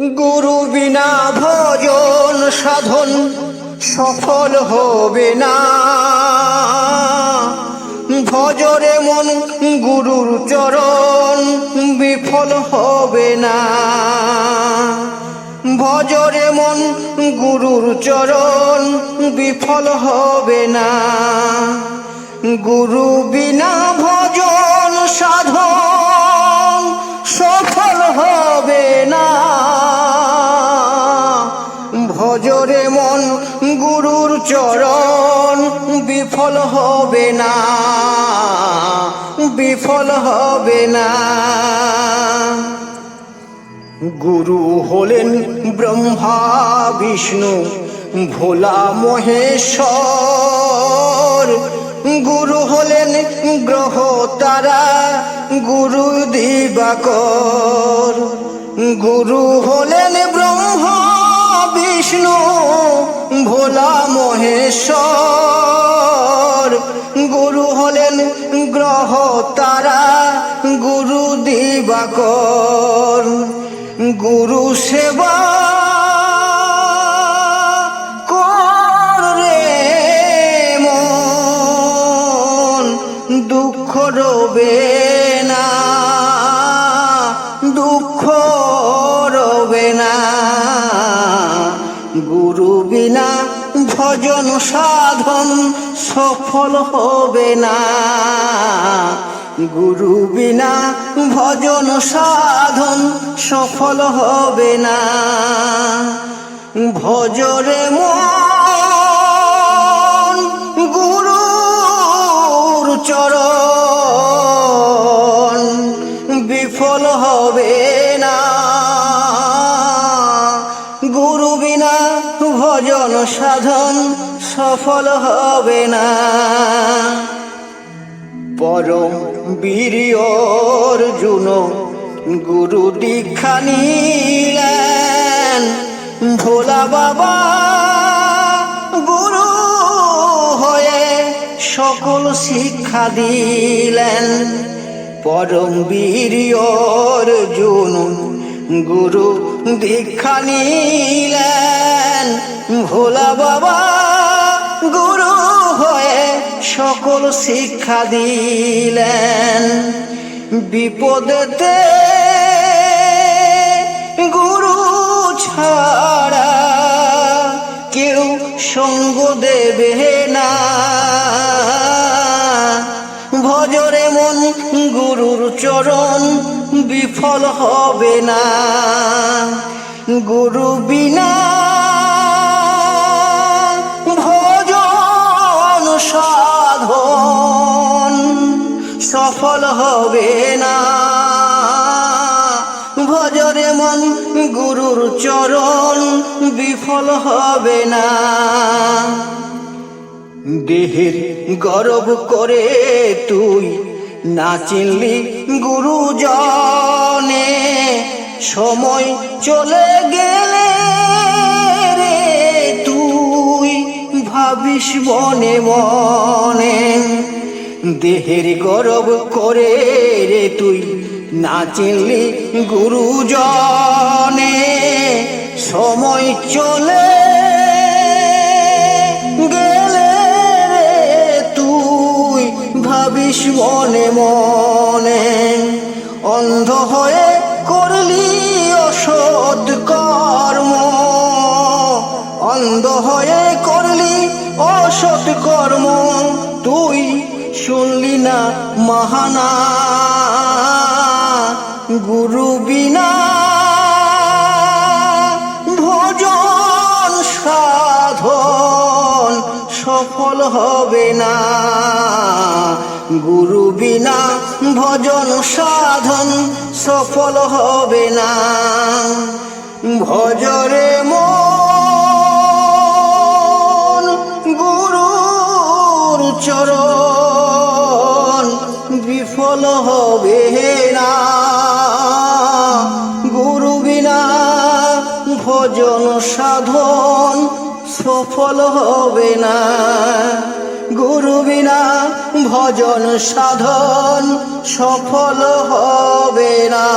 গুরু বিনা ভজন সাধন সফল হবে না। ভজরে মন গুরুর চরণ বিফল হবে না। ভজরে মন গুরুর চরণ বিফল হবে না। গুরু বিনা ভজন সাধন বিফল হবে না, বিফল হবে না। গুরু হলেন ব্রহ্মা, বিষ্ণু, ভোলা মহেশ্বর। গুরু হলেন গ্রহ তারা, গুরু দিবাকর। গুরু হলেন ব্রহ্মা, বিষ্ণু, ভোলা মহেশ্বর। সেবা মন, দুঃখ রবে না, দুঃখ রবে না। গুরু বিনা ভজন সাধন সফল হবে না। গুরু বিনা ভজন সাধন সফল হবে না। ভজরে মন গুরুর চরণ বিফল হবে না। গুরু বিনা ভজন সাধন সফল হবে না। পরম বীর অর্জুন গুরু দীক্ষা নিলেন। ভোলা বাবা, গুরু হয়ে সকল শিক্ষা দিলেন। পরম বীর অর্জুন গুরু দীক্ষা নিলেন। ভোলা বাবা, গুরু হয়ে সকল শিক্ষা দিলেন। বিপদেতে গুরু ছাড়া কেউ সঙ্গ দেবে না। ভজরে মন গুরুর চরণ বিফল হবে না। গুরু বিনা সফল হবে না। ভজরে মন গুরুর চরণ বিফল হবে না। দেহের গরব করে তুই না চিনলি গুরুজনে। সময় চলে গেলে রে তুই ভাবিস মনে মনে। দেহের গরব করে রে তুই, না চিনলি গুরুজনে, সময় চলে গেলে তুই, ভাবিস মনে মনে। মাহানা গুরু বিনা ভজন সাধন সফল হবে না। গুরু বিনা ভজন সাধন সফল হবে না। ভজরে মন জন সাধন সফল হবে না। গুরু বিনা ভজন সাধন সফল হবে না।